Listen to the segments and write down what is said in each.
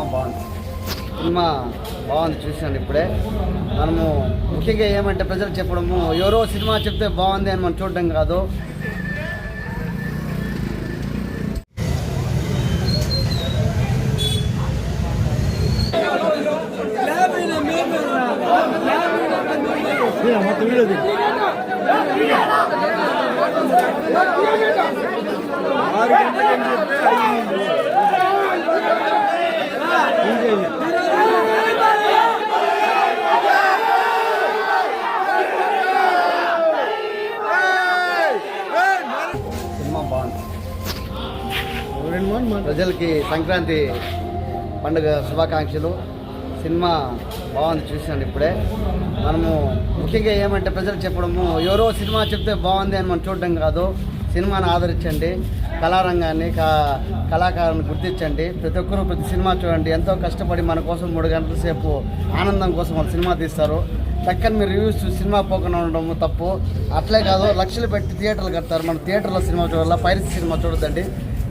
Cinema బాగుంది. Cinema బాగుంది చూసాను ఇప్పుడే. మనము ముఖ్యంగా ఏమంటే ప్రజలు చెప్పడము ఎవరో సినిమా చెప్తే బాగుంది అని మనం చూడడం కాదు. సినిమా బాగుంది ప్రజలకి సంక్రాంతి పండుగ శుభాకాంక్షలు. సినిమా బాగుంది చూసాను ఇప్పుడే. మనము ముఖ్యంగా ఏమంటే ప్రజలు చెప్పడము ఎవరో సినిమా చెప్తే బాగుంది అని మనం చూడడం కాదు. సినిమాను ఆదరించండి. కళారంగాన్ని కా కళాకారుని గుర్తించండి. ప్రతి ఒక్కరూ ప్రతి సినిమా చూడండి. ఎంతో కష్టపడి మన కోసం మూడు గంటల సేపు ఆనందం కోసం వాళ్ళు సినిమా తీస్తారు. టక్కని మీరు రివ్యూస్ చూసి సినిమా పోకుండా ఉండడం తప్పు. అట్లే కాదు లక్షలు పెట్టి థియేటర్లు కడతారు. మన థియేటర్లో సినిమా చూడాలి పైరసీ సినిమా చూడొద్దండి.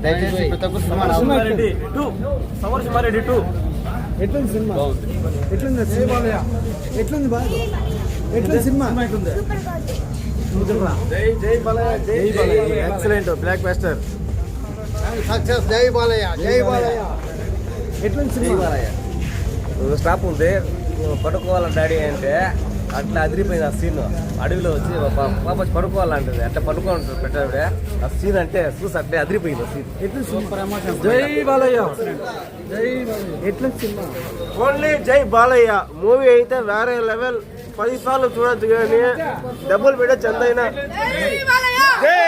దయచేసి ప్రతి ఒక్కరు సినిమా ఎట్లుంది సినిమా? ఎట్లుంది సినిమా? ఎట్లుంది బా ఎట్లుంది సినిమా? జై జై బాలయ్య జై Balayya. Excellent blockbuster success జై బాలయ్య జై బాలయ్య ఎట్లుంది సినిమా స్టాప్ ఉంది. పడుకోవాల డాడీ అంటే అట్లా అదిరిపోయింది ఆ సీన్. అడవిలో వచ్చి పాప వచ్చి పడుకోవాలంటది. అట్లా పడుకోవాలి పెట్టావిడే ఆ సీన్ అంటే చూసి అట్లే అదిరిపోయింది ఆ సీన్. జై బాలయ్య జై ఎట్లుంది సినిమా? ఓన్లీ జై బాలయ్య మూవీ అయితే వేరే లెవెల్. పది సార్లు చూడొచ్చు కానీ డబ్బులు పెట్టచ్చు ఎంతైనా జై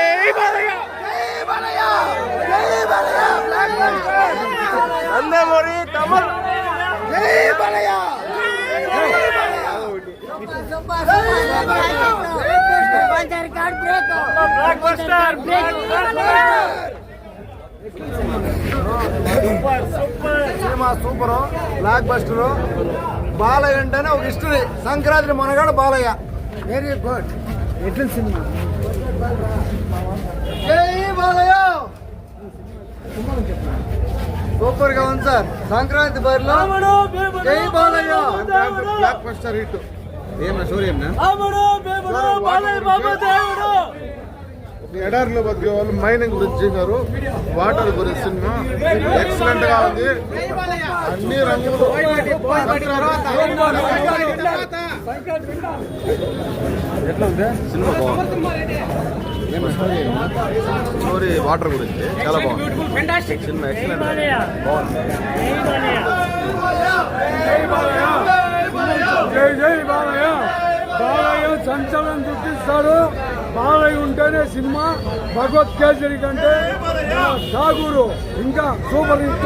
Balayya Nandamuri Tamil blockbuster cinema super blockbuster Balayya అంటేనే ఒక హిస్టరీ సంక్రాంతి మనగాడు బాలయ్య వెరీ గుడ్ ఎట్ల సినిమా జై బాలయ్య. సూపర్గా ఉంది సార్. సంక్రాంతి బరిలో జై బాలయ్య. Blockbuster hit. ఏమన్నా స్టోరీ ఎడారిలో బతికే వాళ్ళు మైనింగ్ గురించి చేశారు వాటర్ గురించి సినిమా. ఎక్సలెంట్గా ఉంది. అన్ని రంగులు. ఎట్లా ఉంది సినిమా బాగుంది. స్టోరీ వాటర్ గురించి. చాలా బాగుంది. సినిమా ఎక్సలెంట్ బాగుంది. జై జై బాలయ్య బాలయ్య సంచలనం చూపిస్తాడు బాలయ్య ఉంటేనే సినిమా భగవత్ కేసరి కంటే ఠాగూరు ఇంకా సూపర్ హిట్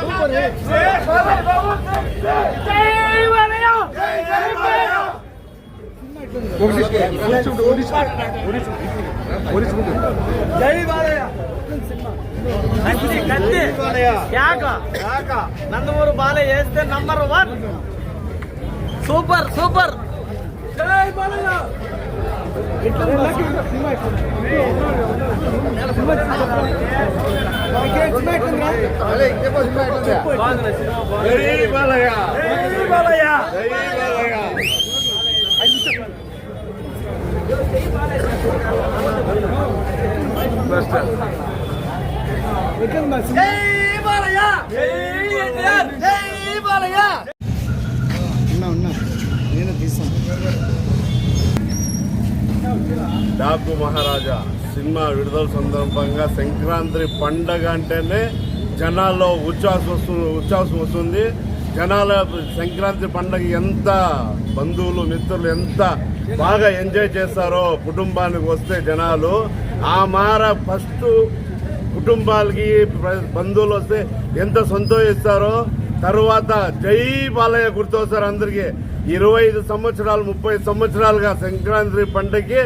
సూపర్ హిట్ జై బాలయ్య. నందమూరు బాలయ్య వేస్తే నంబర్ వన్ సూపర్ సూపర్. జై బాలయ్య! జై బాలయ్య జై బాలయ్య జై బాలయ్య జై ఎన్టీఆర్ జై బాలయ్య ఉన్నా ఉన్నా నేను తీసాను డాకు మహారాజా సినిమా విడుదల సందర్భంగా సంక్రాంతి పండగ అంటేనే జనాల్లో ఉచ్ఛ్వాసం వస్తుంది ఉచ్ఛ్వాసం వస్తుంది. జనాల సంక్రాంతి పండగ ఎంత బంధువులు మిత్రులు ఎంత బాగా ఎంజాయ్ చేస్తారో కుటుంబానికి వస్తే జనాలు. ఆ మార ఫస్ట్ కుటుంబాలకి బంధువులు వస్తే ఎంత సంతోషిస్తారో తర్వాత జై బాలయ్య గుర్తొస్తారు అందరికి. ఇరవై ఐదు సంవత్సరాలు ముప్పై సంవత్సరాలుగా సంక్రాంతి పండగకి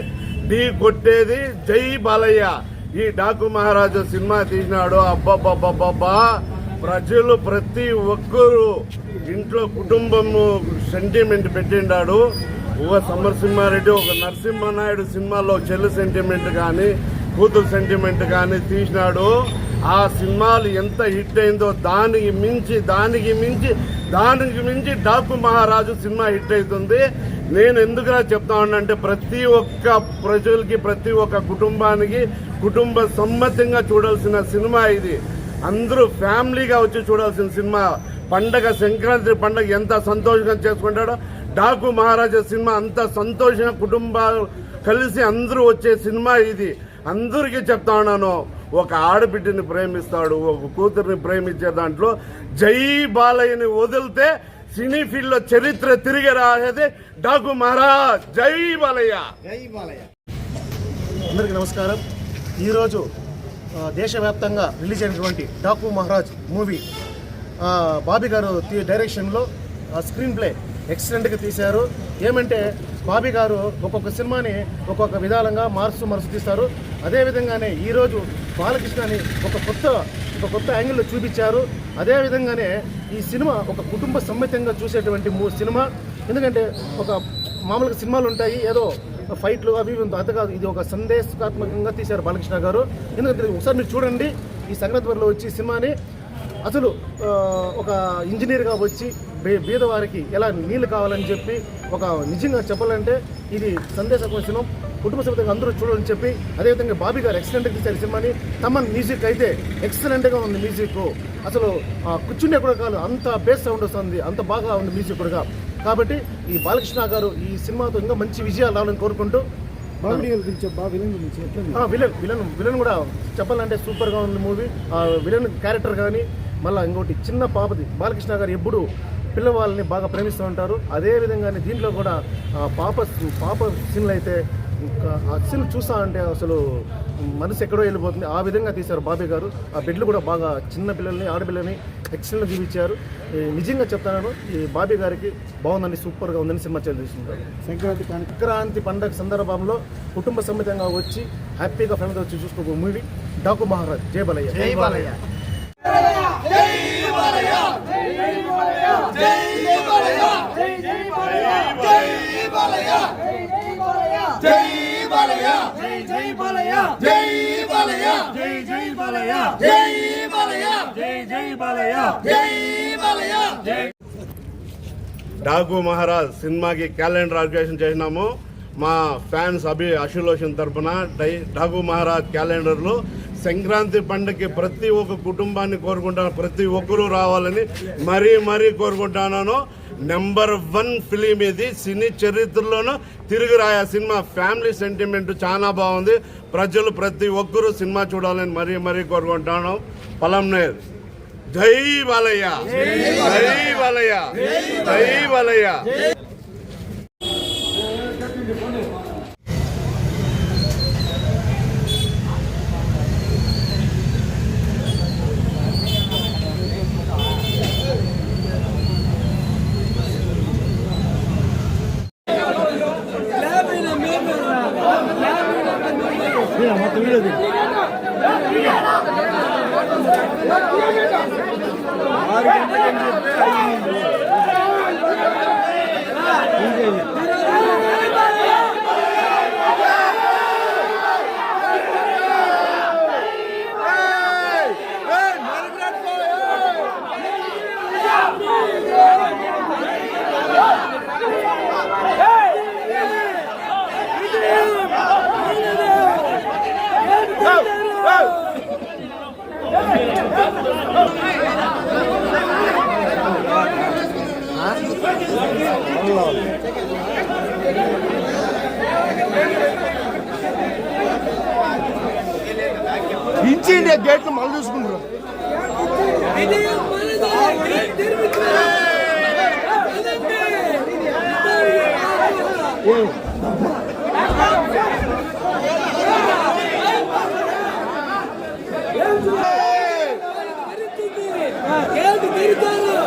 ఢీ కొట్టేది జై బాలయ్య. ఈ డాకు మహారాజు సినిమా తీసినాడు. అబ్బాబ్బాబ్బాబ్బా ప్రజలు ప్రతి ఒక్కరు ఇంట్లో కుటుంబము సెంటిమెంట్ పెట్టిండాడు. ఒక సమరసింహారెడ్డి ఒక నరసింహనాయుడు సినిమాలో చెల్లి సెంటిమెంట్ కానీ కూతురు సెంటిమెంట్ కానీ తీసినాడు. ఆ సినిమాలు ఎంత హిట్ అయిందో దానికి మించి దానికి మించి దానికి మించి డాకు మహారాజు సినిమా హిట్ అవుతుంది. నేను ఎందుకురా చెప్తా ఉన్నానంటే ప్రతి ఒక్క ప్రజలకి ప్రతి ఒక్క కుటుంబానికి కుటుంబ సమ్మతంగా చూడాల్సిన సినిమా ఇది. అందరూ ఫ్యామిలీగా వచ్చి చూడాల్సిన సినిమా. పండగ సంక్రాంతి పండగ ఎంత సంతోషంగా చేసుకుంటాడో డాకు మహారాజా సినిమా అంత సంతోషంగా కుటుంబాలు కలిసి అందరూ వచ్చే సినిమా ఇది. అందరికీ చెప్తా ఉన్నాను. ఒక ఆడబిడ్డని ప్రేమిస్తాడు ఒక కూతుర్ని ప్రేమించే దాంట్లో జై బాలయ్యని వదిలితే సినీ ఫీల్డ్లో చరిత్ర తిరిగి రాసేది డాకు మహారాజ్. జై బాలయ్య. జై బాలయ్య. అందరికీ నమస్కారం. ఈరోజు దేశవ్యాప్తంగా రిలీజ్ అయినటువంటి డాకు మహారాజ్ మూవీ బాబీ గారు డైరెక్షన్లో ఆ, స్క్రీన్ ప్లే ఎక్సలెంట్గా తీశారు. ఏమంటే బాబీ గారు ఒక్కొక్క సినిమాని ఒక్కొక్క విధానంగా మారుస్తూ మరుస్తూ తీస్తారు. అదేవిధంగానే ఈరోజు బాలకృష్ణని ఒక కొత్త ఒక కొత్త యాంగిల్లో చూపించారు. అదేవిధంగానే ఈ సినిమా ఒక కుటుంబ సమ్మితంగా చూసేటువంటి మూడు సినిమా. ఎందుకంటే ఒక మామూలుగా సినిమాలు ఉంటాయి ఏదో ఫైట్లు అవి ఇవి అంత కాదు ఇది ఒక సందేశాత్మకంగా తీశారు బాలకృష్ణ గారు. ఎందుకంటే ఒకసారి మీరు చూడండి ఈ సంక్రాంతి వచ్చి సినిమాని. అసలు ఒక ఇంజనీర్గా వచ్చి బీదవారికి ఎలా నీళ్ళు కావాలని చెప్పి ఒక నిజంగా చెప్పాలంటే ఇది సందేశాత్మక సినిమా కుటుంబ సమేతంగా అందరూ చూడాలని చెప్పి అదేవిధంగా బాబీ గారు ఎక్సలెంట్గా తీశారు సినిమాని. తమన్ మ్యూజిక్ అయితే ఎక్సలెంట్గా ఉంది మ్యూజిక్ అసలు ఆ, కూర్చుండే కూడా కాదు అంత బేస్ సౌండ్ వస్తుంది అంత బాగా ఉంది మ్యూజిక్ కూడా కాబట్టి ఈ బాలకృష్ణ గారు ఈ సినిమాతో ఇంకా మంచి విజయాలు రావాలని కోరుకుంటూ విలన్ విలన్ విలన్ కూడా చెప్పాలంటే సూపర్గా ఉంది మూవీ ఆ విలన్ క్యారెక్టర్ కానీ మళ్ళీ ఇంకోటి చిన్న పాపది బాలకృష్ణ గారు ఎప్పుడు పిల్లవాళ్ళని బాగా ప్రేమిస్తూ ఉంటారు. అదే విధంగానే దీంట్లో కూడా ఆ పాప పాప సీన్లు అయితే ఆ సీన్ చూస్తా అంటే అసలు మనసు ఎక్కడో వెళ్ళిపోతుంది. ఆ విధంగా తీశారు బాబీ గారు. ఆ బిడ్డలు కూడా బాగా చిన్న పిల్లల్ని ఆడపిల్లల్ని ఎక్సలెంట్ చూపించారు నిజంగా చెప్తున్నాను ఈ బాబీ గారికి బాగుందని సూపర్గా ఉందని సినిమా చేస్తుంటారు సంక్రాంతి సంక్రాంతి పండగ సందర్భంలో కుటుంబ సమేతంగా వచ్చి హ్యాపీగా ఫ్యామిలీతో వచ్చి చూసుకో మూవీ డాకు మహారాజ్ జై బలయ్య. జై బాలయ్య. డాగు మహారాజ్ సినిమాకి క్యాలెండర్ ఆర్గనైజేషన్ చేసినాము. మా ఫ్యాన్స్ అభి అశులోషన్ తరపున డై డాగు మహారాజ్ క్యాలెండర్లు సంక్రాంతి పండుగకి ప్రతి ఒక్క కుటుంబాన్ని కోరుకుంటాను ప్రతి ఒక్కరూ రావాలని మరీ మరీ కోరుకుంటున్నాను నెంబర్ వన్ ఫిలిం ఇది సినీ చరిత్రలోనూ తిరిగి రాయా. సినిమా ఫ్యామిలీ సెంటిమెంట్ చాలా బాగుంది. ప్రజలు ప్రతి ఒక్కరూ సినిమా చూడాలని మరీ మరీ కోరుకుంటాను. పలంనేర్ జై బాలయ్య. జై బాలయ్య. జై బాలయ్య. আর జై బాలయ్య